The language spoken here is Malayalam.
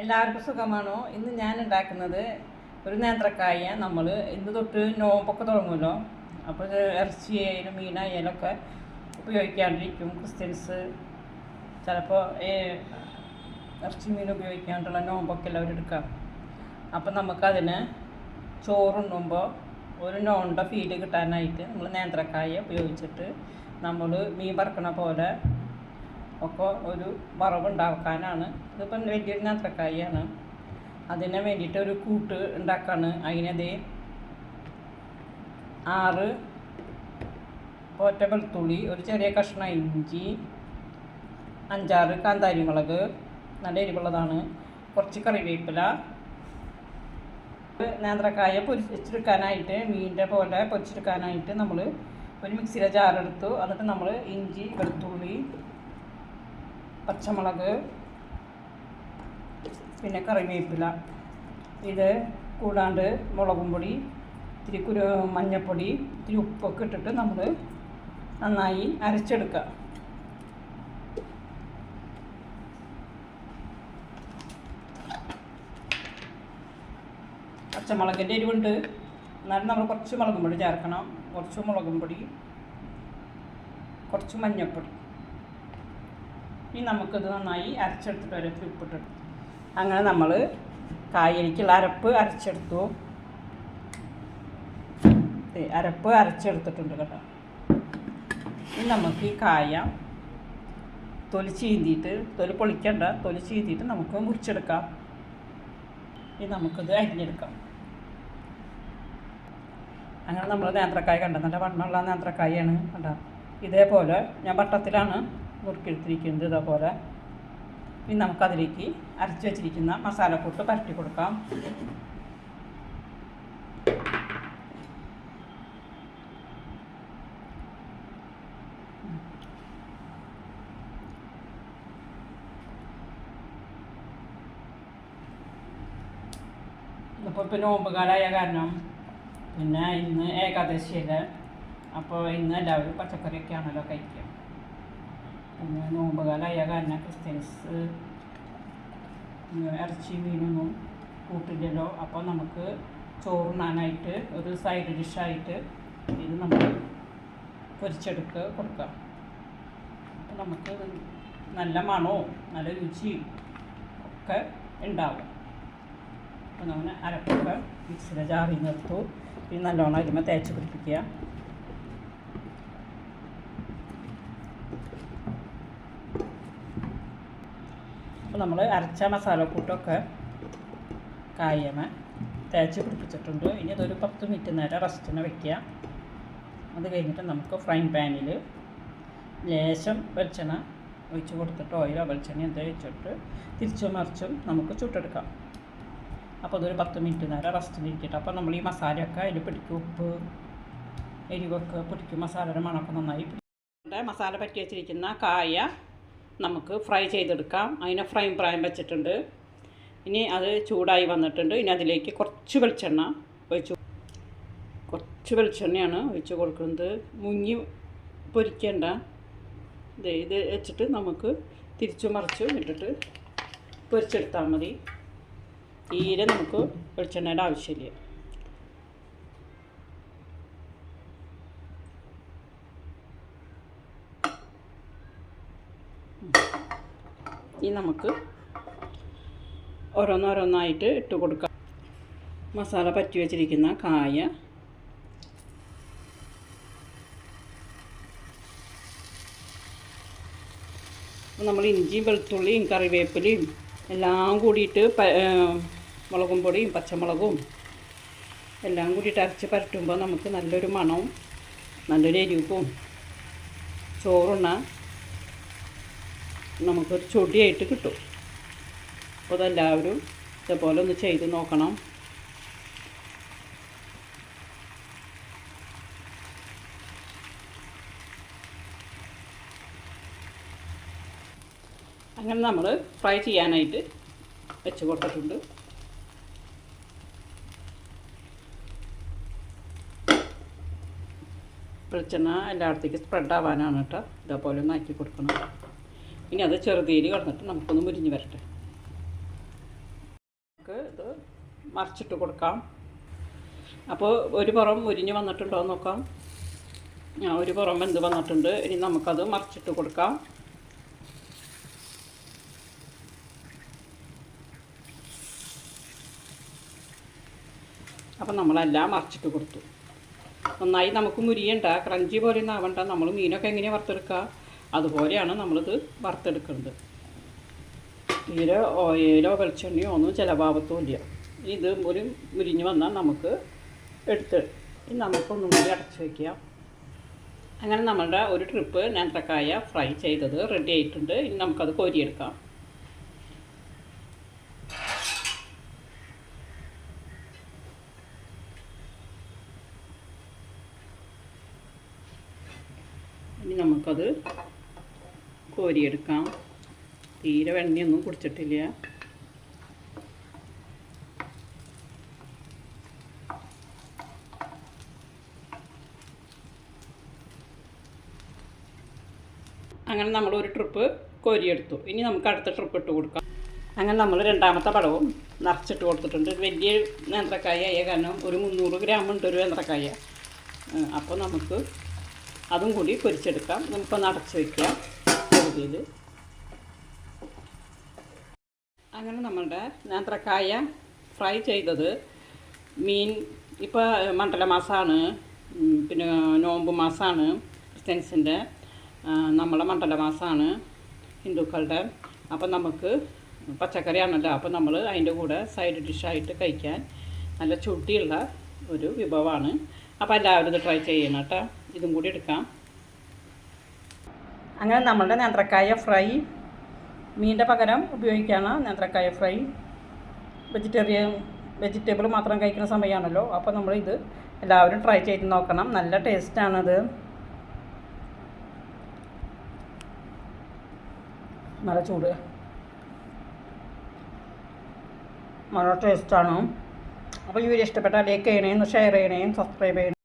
എല്ലാവർക്കും സുഖമാണോ? ഇന്ന് ഞാൻ ഉണ്ടാക്കുന്നത് ഒരു നേന്ത്രക്കായ നമ്മൾ ഇന്ന് തൊട്ട് നോമ്പൊക്കെ തുടങ്ങുമല്ലോ. അപ്പോൾ ഇറച്ചി ഇറച്ചിയായാലും മീനായാലും ഒക്കെ ഉപയോഗിക്കാണ്ടിരിക്കും ക്രിസ്ത്യൻസ്. ചിലപ്പോൾ ഇറച്ചി മീൻ ഉപയോഗിക്കാണ്ടുള്ള നോമ്പൊക്കെ എല്ലാവരും എടുക്കാം. അപ്പം നമുക്കതിന് ചോറുണ്ണുമ്പോൾ ഒരു നോണ്ട ഫീൽ കിട്ടാനായിട്ട് നമ്മൾ നേന്ത്രക്കായ ഉപയോഗിച്ചിട്ട് നമ്മൾ മീൻ വറക്കണ പോലെ ഒക്കെ ഒരു വറവുണ്ടാക്കാനാണ്. ഇതിപ്പം വലിയൊരു നേന്ത്രക്കായാണ് അതിനെ വേണ്ടിയിട്ട് ഒരു കൂട്ട് ഉണ്ടാക്കാണ്. അതിനത് ആറ് ഒറ്റ വെളുത്തുള്ളി ഒരു ചെറിയ കഷ്ണം ഇഞ്ചി അഞ്ചാറ് കാന്താരി മുളക് നല്ല എരിവുള്ളതാണ്. കുറച്ച് കറിവേപ്പില. നേന്ത്രക്കായ പൊരിച്ചെടുക്കാനായിട്ട് മീനിന്റെ പോലെ പൊരിച്ചെടുക്കാനായിട്ട് നമ്മൾ ഒരു മിക്സിയിലെ ജാറെടുത്തു. എന്നിട്ട് നമ്മൾ ഇഞ്ചി വെളുത്തുള്ളി പച്ചമുളക് പിന്നെ കറിവേപ്പില. ഇത് കൂടാണ്ട് മുളകും പൊടി ഇത്തിരി കുരു മഞ്ഞൾപ്പൊടി ഇത്തിരി ഉപ്പൊക്കെ ഇട്ടിട്ട് നമ്മൾ നന്നായി അരച്ചെടുക്കുക. പച്ചമുളകിന്റെ എരിവുണ്ട്. എന്നാലും നമ്മൾ കുറച്ച് മുളകും പൊടി ചേർക്കണം. കുറച്ച് മുളകും പൊടി കുറച്ച് മഞ്ഞൾപ്പൊടി ഇനി നമുക്കിത് നന്നായി അരച്ചെടുത്തിട്ട് വരെ ഉപ്പിട്ടിട്ട് അങ്ങനെ നമ്മൾ കായലിക്കുള്ള അരപ്പ് അരച്ചെടുത്തു. അരപ്പ് അരച്ചെടുത്തിട്ടുണ്ട് കേട്ടോ. ഇനി നമുക്ക് ഈ കായ തൊലി ചീന്തിയിട്ട് തൊലി പൊളിക്കണ്ട തൊലി ചീന്തിയിട്ട് നമുക്ക് മുറിച്ചെടുക്കാം. ഇനി നമുക്കിത് അരിഞ്ഞെടുക്കാം. അങ്ങനെ നമ്മൾ നേന്ത്രക്കായ കണ്ട? നല്ല വണ്ണമുള്ള നേന്ത്രക്കായാണ് കണ്ട? ഇതേപോലെ ഞാൻ വട്ടത്തിലാണ് നുറുക്കിയെടുത്തിരിക്കുന്നത് ഇതേപോലെ. ഇനി നമുക്കതിലേക്ക് അരച്ച് വെച്ചിരിക്കുന്ന മസാലക്കൂട്ട് പരട്ടി കൊടുക്കാം. ഇപ്പോൾ ഇപ്പോൾ നോമ്പ് കാലമായ കാരണം പിന്നെ ഇന്ന് ഏകാദശിയല്ലേ? അപ്പോൾ ഇന്ന് എല്ലാവരും പച്ചക്കറിയൊക്കെയാണല്ലോ കഴിക്കുക. പിന്നെ നോമ്പ് കാലമായ കാരണം ക്രിസ്ത്യൻസ് ഇറച്ചി മീനൊന്നും കൂട്ടില്ലല്ലോ അപ്പോൾ നമുക്ക് ചോറുണ്ണാനായിട്ട് ഒരു സൈഡ് ഡിഷായിട്ട് ഇത് നമ്മൾ പൊരിച്ചെടുക്കുക കൊടുക്കാം അപ്പോൾ നമുക്ക് നല്ല മണവും നല്ല രുചിയും ഒക്കെ ഉണ്ടാവും അപ്പോൾ നമ്മൾ അരപ്പൊക്കെ മിക്സിയുടെ ജാറിൽ നിർത്തു പിന്നെ നല്ലോണം അരിമ തേച്ച് പിടിപ്പിക്കുക. നമ്മൾ അരച്ച മസാലക്കൂട്ടൊക്കെ കായമ തേച്ച് പിടിപ്പിച്ചിട്ടുണ്ട്. ഇനി അതൊരു പത്ത് മിനിറ്റ് നേരം റെസ്റ്റിന് വെക്കുക. അത് കഴിഞ്ഞിട്ട് നമുക്ക് ഫ്രൈ പാനിൽ ലേശം വെളിച്ചെണ്ണ ഒഴിച്ച് കൊടുത്തിട്ട് ഓയിലോ വെളിച്ചെണ്ണ എന്താ വെച്ചിട്ട് തിരിച്ചും മറിച്ചും നമുക്ക് ചുട്ടെടുക്കാം. അപ്പോൾ അതൊരു പത്ത് മിനിറ്റ് നേരം റെസ്റ്റിന് ഇരിക്കട്ടെ. അപ്പോൾ നമ്മൾ ഈ മസാലയൊക്കെ അതിൽ പിടിക്കും. ഉപ്പ് എരിവൊക്കെ പിടിക്കും. മസാലയുടെ മണമൊക്കെ നന്നായി മസാല പറ്റി വെച്ചിരിക്കുന്ന കായ നമുക്ക് ഫ്രൈ ചെയ്തെടുക്കാം. അതിനെ ഫ്രൈ പ്രായം വെച്ചിട്ടുണ്ട്. ഇനി അത് ചൂടായി വന്നിട്ടുണ്ട്. ഇനി അതിലേക്ക് കുറച്ച് വെളിച്ചെണ്ണ ഒഴിച്ചു കുറച്ച് വെളിച്ചെണ്ണയാണ് ഒഴിച്ച് കൊടുക്കുന്നത്. മുങ്ങി പൊരിക്കേണ്ട. ഇത് ഇത് വെച്ചിട്ട് നമുക്ക് തിരിച്ചു മറിച്ച് ഇട്ടിട്ട് പൊരിച്ചെടുത്താൽ മതി. തീരെ നമുക്ക് വെളിച്ചെണ്ണയുടെ ആവശ്യമില്ല. ഇനി നമുക്ക് ഓരോന്നോരോന്നായിട്ട് ഇട്ട് കൊടുക്കാം. മസാല പറ്റി വെച്ചിരിക്കുന്ന കായ. നമ്മൾ ഇഞ്ചിയും വെളുത്തുള്ളിയും കറിവേപ്പിലയും എല്ലാം കൂടിയിട്ട് മുളകും പൊടിയും പച്ചമുളകും എല്ലാം കൂടിയിട്ട് അരച്ച് പരട്ടുമ്പോൾ നമുക്ക് നല്ലൊരു മണവും നല്ലൊരു എരിവും ചോറുണ്ണാൻ നമുക്കൊരു ചൊടിയായിട്ട് കിട്ടും. അപ്പോൾ അതെല്ലാവരും ഇതേപോലെ ഒന്ന് ചെയ്ത് നോക്കണം. അങ്ങനെ നമ്മൾ ഫ്രൈ ചെയ്യാനായിട്ട് വെച്ച് കൊടുത്തിട്ടുണ്ട്. വെളിച്ചെണ്ണ എല്ലായിടത്തേക്കും സ്പ്രെഡ് ആവാനാണ് കേട്ടോ. ഇതേപോലെ ഒന്ന് ആക്കി കൊടുക്കണം. ഇനി അത് ചെറുതീര് കിടന്നിട്ട് നമുക്കൊന്ന് മുരിഞ്ഞ് വരട്ടെ. നമുക്ക് ഇത് മറിച്ചിട്ട് കൊടുക്കാം. അപ്പോൾ ഒരു പുറം മുരിഞ്ഞ് വന്നിട്ടുണ്ടോ എന്ന് നോക്കാം. ആ ഒരു പുറം വെന്ത് വന്നിട്ടുണ്ട്. ഇനി നമുക്കത് മറിച്ചിട്ട് കൊടുക്കാം. അപ്പം നമ്മളെല്ലാം മറിച്ചിട്ട് കൊടുത്തു. നന്നായി നമുക്ക് മുരിയണ്ട. ക്രഞ്ചി പോലെ ഒന്നും ആവണ്ട. നമ്മൾ മീനൊക്കെ എങ്ങനെയാണ് വറുത്തെടുക്കുക അതുപോലെയാണ് നമ്മളിത് വറുത്തെടുക്കുന്നത്. തീരെ ഓയിലോ വെളിച്ചെണ്ണയോ ഒന്നും ചിലഭാവത്തും ഇല്ല. ഇത് ഒരു മുരിഞ്ഞ് വന്നാൽ നമുക്ക് എടുത്ത് നമുക്കൊന്നും കൂടി അടച്ച് വയ്ക്കാം അങ്ങനെ നമ്മളുടെ ഒരു ട്രിപ്പ് നേന്ത്രക്കായ ഫ്രൈ ചെയ്തത് റെഡി ആയിട്ടുണ്ട്. ഇനി നമുക്കത് കോരിയെടുക്കാം. ഇനി നമുക്കത് കോരിയെടുക്കാം. തീരെ വെണ്ണയൊന്നും കുടിച്ചിട്ടില്ല. അങ്ങനെ നമ്മൾ ഒരു ട്രിപ്പ് കോരിയെടുത്തു. ഇനി നമുക്ക് അടുത്ത ട്രിപ്പ് ഇട്ട് കൊടുക്കാം. അങ്ങനെ നമ്മൾ രണ്ടാമത്തെ പടവും നിറച്ചിട്ട് കൊടുത്തിട്ടുണ്ട്. വലിയ നേന്ത്രക്കായ ആയ കാരണം ഒരു മുന്നൂറ് ഗ്രാം ഉണ്ട് ഒരു നേന്ത്രക്കായ. അപ്പോൾ നമുക്ക് അതും കൂടി പൊരിച്ചെടുക്കാം. നമുക്കൊന്ന് അടച്ചു വയ്ക്കാം പകുതിയിൽ അങ്ങനെ നമ്മളുടെ നേന്ത്രക്കായ ഫ്രൈ ചെയ്തത് മീൻ ഇപ്പോൾ മണ്ഡല മാസമാണ് പിന്നെ നോമ്പ് മാസമാണ് ക്രിസ്ത്യൻസിന്റെ നമ്മളെ മണ്ഡല മാസമാണ് ഹിന്ദുക്കളുടെ. അപ്പം നമുക്ക് പച്ചക്കറിയാണല്ലോ അപ്പം നമ്മൾ അതിന്റെ കൂടെ സൈഡ് ഡിഷായിട്ട് കഴിക്കാൻ നല്ല ചുട്ടിയുള്ള ഒരു വിഭവമാണ് അപ്പോൾ എല്ലാവരും ഇത് ട്രൈ ചെയ്യണം കേട്ടോ ഇതും കൂടി എടുക്കാം. അങ്ങനെ നമ്മളുടെ നേന്ത്രക്കായ ഫ്രൈ മീന്റെ പകരം ഉപയോഗിക്കുകയാണ് നേന്ത്രക്കായ ഫ്രൈ. വെജിറ്റേറിയൻ വെജിറ്റബിൾ മാത്രം കഴിക്കുന്ന സമയമാണല്ലോ. അപ്പോൾ നമ്മൾ ഇത് എല്ലാവരും ട്രൈ ചെയ്ത് നോക്കണം. നല്ല ടേസ്റ്റാണത്. നല്ല ചൂട്. നല്ല ടേസ്റ്റാണ്. അപ്പോൾ ഈ വീഡിയോ ഇഷ്ടപ്പെട്ടാൽ ലൈക്ക് ചെയ്യണേന്ന് ഷെയർ ചെയ്യണേന്ന് സബ്സ്ക്രൈബ് ചെയ്യണേ.